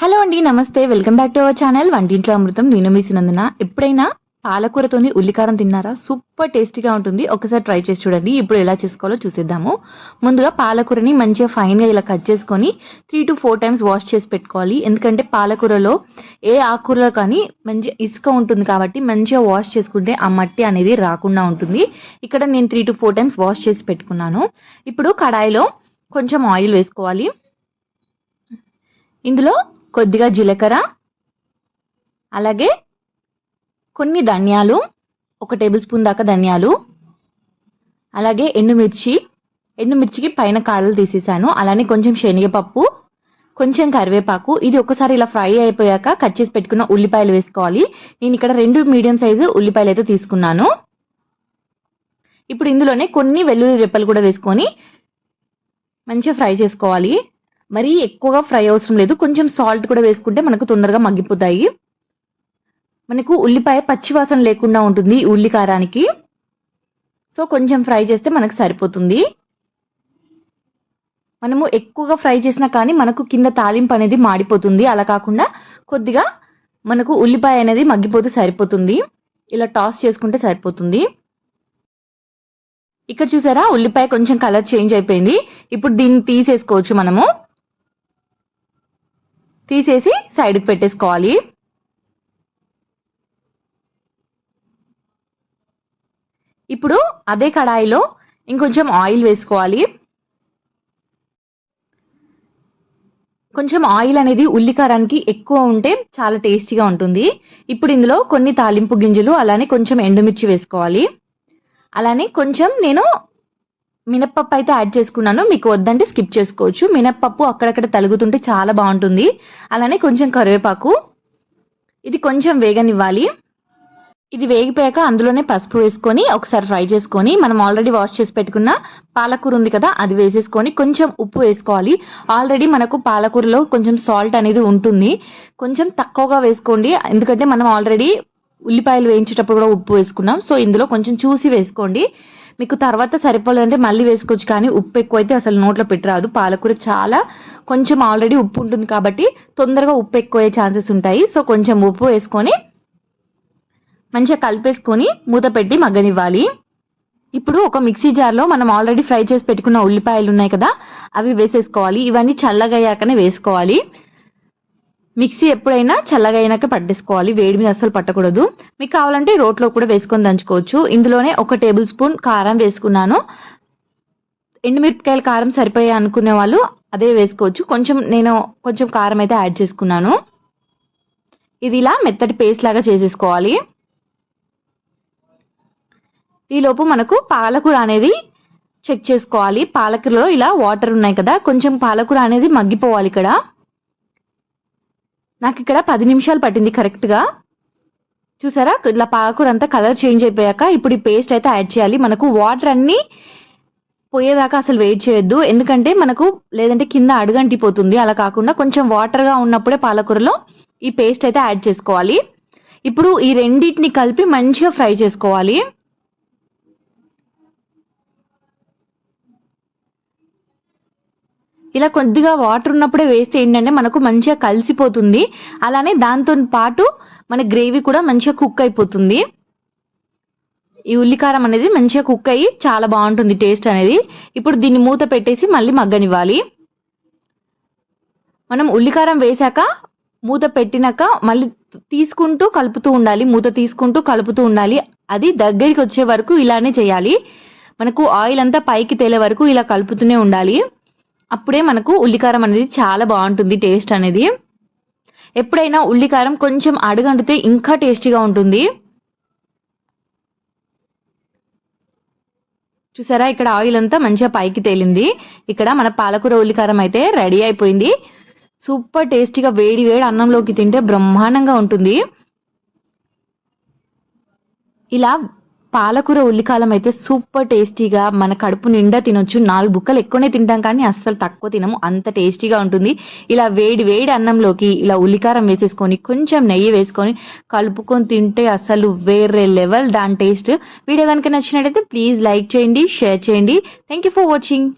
Hello అండి నమస్తే. Welcome back to our channel. వంటింట్లో అమృతం నేను మీసినందున ఎప్పుడైనా పాలకూరతోని ఉల్లికారం తిన్నారా? సూపర్ టేస్టీగా ఉంటుంది. ఒకసారి ట్రై చేసి చూడండి. ఇప్పుడు ఎలా చేసుకోవాలో చూసేద్దాము. ముందుగా పాలకూరని మంచిగా ఫైన్గా ఇలా కట్ చేసుకొని three to four times wash చేసి పెట్టుకోవాలి. ఎందుకంటే పాలకూరలో ఏ ఆకుకూరలో కానీ మంచి ఇసుక ఉంటుంది కాబట్టి మంచిగా వాష్ చేసుకుంటే ఆ మట్టి అనేది రాకుండా ఉంటుంది. ఇక్కడ నేను three to four times wash చేసి పెట్టుకున్నాను. ఇప్పుడు కడాయిలో కొంచెం ఆయిల్ వేసుకోవాలి. ఇందులో కొద్దిగా జీలకర్ర అలాగే కొన్ని ధనియాలు ఒక టేబుల్ స్పూన్ దాకా ధనియాలు అలాగే ఎండుమిర్చి. ఎండుమిర్చికి పైన కాడలు తీసేసాను. అలానే కొంచెం శనగపప్పు కొంచెం కరివేపాకు. ఇది ఒకసారి ఇలా ఫ్రై అయిపోయాక కట్ చేసి పెట్టుకున్న ఉల్లిపాయలు వేసుకోవాలి. నేను ఇక్కడ రెండు మీడియం సైజు ఉల్లిపాయలు అయితే తీసుకున్నాను. ఇప్పుడు ఇందులోనే కొన్ని వెల్లుల్లి రెప్పలు కూడా వేసుకొని మంచిగా ఫ్రై చేసుకోవాలి. మరీ ఎక్కువగా ఫ్రై అవసరం లేదు. కొంచెం సాల్ట్ కూడా వేసుకుంటే మనకు తొందరగా మగ్గిపోతాయి. మనకు ఉల్లిపాయ పచ్చివాసన లేకుండా ఉంటుంది ఈ ఉల్లి కారానికి. సో కొంచెం ఫ్రై చేస్తే మనకు సరిపోతుంది. మనము ఎక్కువగా ఫ్రై చేసినా కానీ మనకు కింద తాలింపు అనేది మాడిపోతుంది. అలా కాకుండా కొద్దిగా మనకు ఉల్లిపాయ అనేది మగ్గిపోతే సరిపోతుంది. ఇలా టాస్ చేసుకుంటే సరిపోతుంది. ఇక్కడ చూసారా? ఉల్లిపాయ కొంచెం కలర్ చేంజ్ అయిపోయింది. ఇప్పుడు దీన్ని తీసేసుకోవచ్చు మనము. తీసేసి సైడ్కి పెట్టేసుకోవాలి. ఇప్పుడు అదే కడాయిలో ఇంకొంచెం ఆయిల్ వేసుకోవాలి. కొంచెం ఆయిల్ అనేది ఉల్లికారానికి ఎక్కువ ఉంటే చాలా టేస్టీగా ఉంటుంది. ఇప్పుడు ఇందులో కొన్ని తాలింపు గింజలు అలానే కొంచెం ఎండుమిర్చి వేసుకోవాలి. అలానే కొంచెం నేను మినప్పప్పు అయితే యాడ్ చేసుకున్నాను. మీకు వద్దంటే స్కిప్ చేసుకోవచ్చు. మినప్పప్పు అక్కడక్కడ తలుగుతుంటే చాలా బాగుంటుంది. అలానే కొంచెం కరివేపాకు. ఇది కొంచెం వేగనివ్వాలి. ఇది వేగిపోయాక అందులోనే పసుపు వేసుకొని ఒకసారి ఫ్రై చేసుకొని మనం ఆల్రెడీ వాష్ చేసి పెట్టుకున్న పాలకూర ఉంది కదా అది వేసేసుకొని కొంచెం ఉప్పు వేసుకోవాలి. ఆల్రెడీ మనకు పాలకూరలో కొంచెం సాల్ట్ అనేది ఉంటుంది. కొంచెం తక్కువగా వేసుకోండి. ఎందుకంటే మనం ఆల్రెడీ ఉల్లిపాయలు వేయించేటప్పుడు కూడా ఉప్పు వేసుకున్నాం. సో ఇందులో కొంచెం చూసి వేసుకోండి. మీకు తర్వాత సరిపోలేదంటే మళ్ళీ వేసుకోవచ్చు కానీ ఉప్పు ఎక్కువైతే అసలు నోట్లో పెట్టరాదు. పాలకూర చాలా కొంచెం ఆల్రెడీ ఉప్పు ఉంటుంది కాబట్టి తొందరగా ఉప్పు ఎక్కువయ్యే ఛాన్సెస్ ఉంటాయి. సో కొంచెం ఉప్పు వేసుకొని మంచిగా కలిపేసుకొని మూత పెట్టి మగ్గనివ్వాలి. ఇప్పుడు ఒక మిక్సీ జార్లో మనం ఆల్రెడీ ఫ్రై చేసి పెట్టుకున్న ఉల్లిపాయలు ఉన్నాయి కదా అవి వేసేసుకోవాలి. ఇవన్నీ చల్లగయ్యాకనే వేసుకోవాలి. మిక్సీ ఎప్పుడైనా చల్లగా అయినాక పట్టేసుకోవాలి వేడి మీద అస్సలు పట్టకూడదు. మీకు కావాలంటే రోట్లో కూడా వేసుకొని దంచుకోవచ్చు. ఇందులోనే ఒక టేబుల్ స్పూన్ కారం వేసుకున్నాను. ఎండుమిరపకాయల కారం సరిపోయే అనుకునే వాళ్ళు అదే వేసుకోవచ్చు. కొంచెం నేను కొంచెం కారం అయితే యాడ్ చేసుకున్నాను. ఇది ఇలా మెత్తటి పేస్ట్ లాగా చేసేసుకోవాలి. ఈలోపు మనకు పాలకూర అనేది చెక్ చేసుకోవాలి. పాలకూరలో ఇలా వాటర్ ఉన్నాయి కదా కొంచెం పాలకూర అనేది మగ్గిపోవాలి ఇక్కడ. నాకు ఇక్కడ పది నిమిషాలు పట్టింది కరెక్ట్గా. చూసారా? ఇట్లా పాలకూర అంతా కలర్ చేంజ్ అయిపోయాక ఇప్పుడు ఈ పేస్ట్ అయితే యాడ్ చేయాలి. మనకు వాటర్ అన్నీ పోయేదాకా అసలు వెయిట్ చేయొద్దు. ఎందుకంటే మనకు లేదంటే కింద అడుగంటిపోతుంది. అలా కాకుండా కొంచెం వాటర్గా ఉన్నప్పుడే పాలకూరలో ఈ పేస్ట్ అయితే యాడ్ చేసుకోవాలి. ఇప్పుడు ఈ రెండింటిని కలిపి మంచిగా ఫ్రై చేసుకోవాలి. ఇలా కొద్దిగా వాటర్ ఉన్నప్పుడే వేస్తే ఏంటంటే మనకు మంచిగా కలిసిపోతుంది. అలానే దాంతో పాటు మన గ్రేవీ కూడా మంచిగా కుక్ అయిపోతుంది. ఈ ఉల్లికారం అనేది మంచిగా కుక్ అయ్యి చాలా బాగుంటుంది టేస్ట్ అనేది. ఇప్పుడు దీన్ని మూత పెట్టేసి మళ్ళీ మగ్గనివ్వాలి. మనం ఉల్లికారం వేశాక మూత పెట్టినాక మళ్ళీ తీసుకుంటూ కలుపుతూ ఉండాలి. మూత తీసుకుంటూ కలుపుతూ ఉండాలి. అది దగ్గరికి వచ్చే వరకు ఇలానే చేయాలి. మనకు ఆయిల్ అంతా పైకి తేలే వరకు ఇలా కలుపుతూనే ఉండాలి. అప్పుడే మనకు ఉల్లికారం అనేది చాలా బాగుంటుంది టేస్ట్ అనేది. ఎప్పుడైనా ఉల్లికారం కొంచెం అడుగంటితే ఇంకా టేస్టీగా ఉంటుంది. చూసారా? ఇక్కడ ఆయిల్ అంతా మంచిగా పైకి తేలింది. ఇక్కడ మన పాలకూర ఉల్లికారం అయితే రెడీ అయిపోయింది. సూపర్ టేస్టీగా వేడి వేడి అన్నంలోకి తింటే బ్రహ్మాండంగా ఉంటుంది. ఇలా పాలకూర ఉల్లికాలం అయితే సూపర్ టేస్టీగా మన కడుపు నిండా తినొచ్చు. నాలుగు బుక్కలు ఎక్కువనే తింటాం కానీ అస్సలు తక్కువ తినము. అంత టేస్టీగా ఉంటుంది. ఇలా వేడి వేడి అన్నంలోకి ఇలా ఉల్లికారం వేసేసుకొని కొంచెం నెయ్యి వేసుకొని కలుపుకొని తింటే అసలు వేరే లెవెల్ దాని టేస్ట్. వీడియో కనుక నచ్చినట్టయితే ప్లీజ్ లైక్ చేయండి షేర్ చేయండి. Thank you for watching.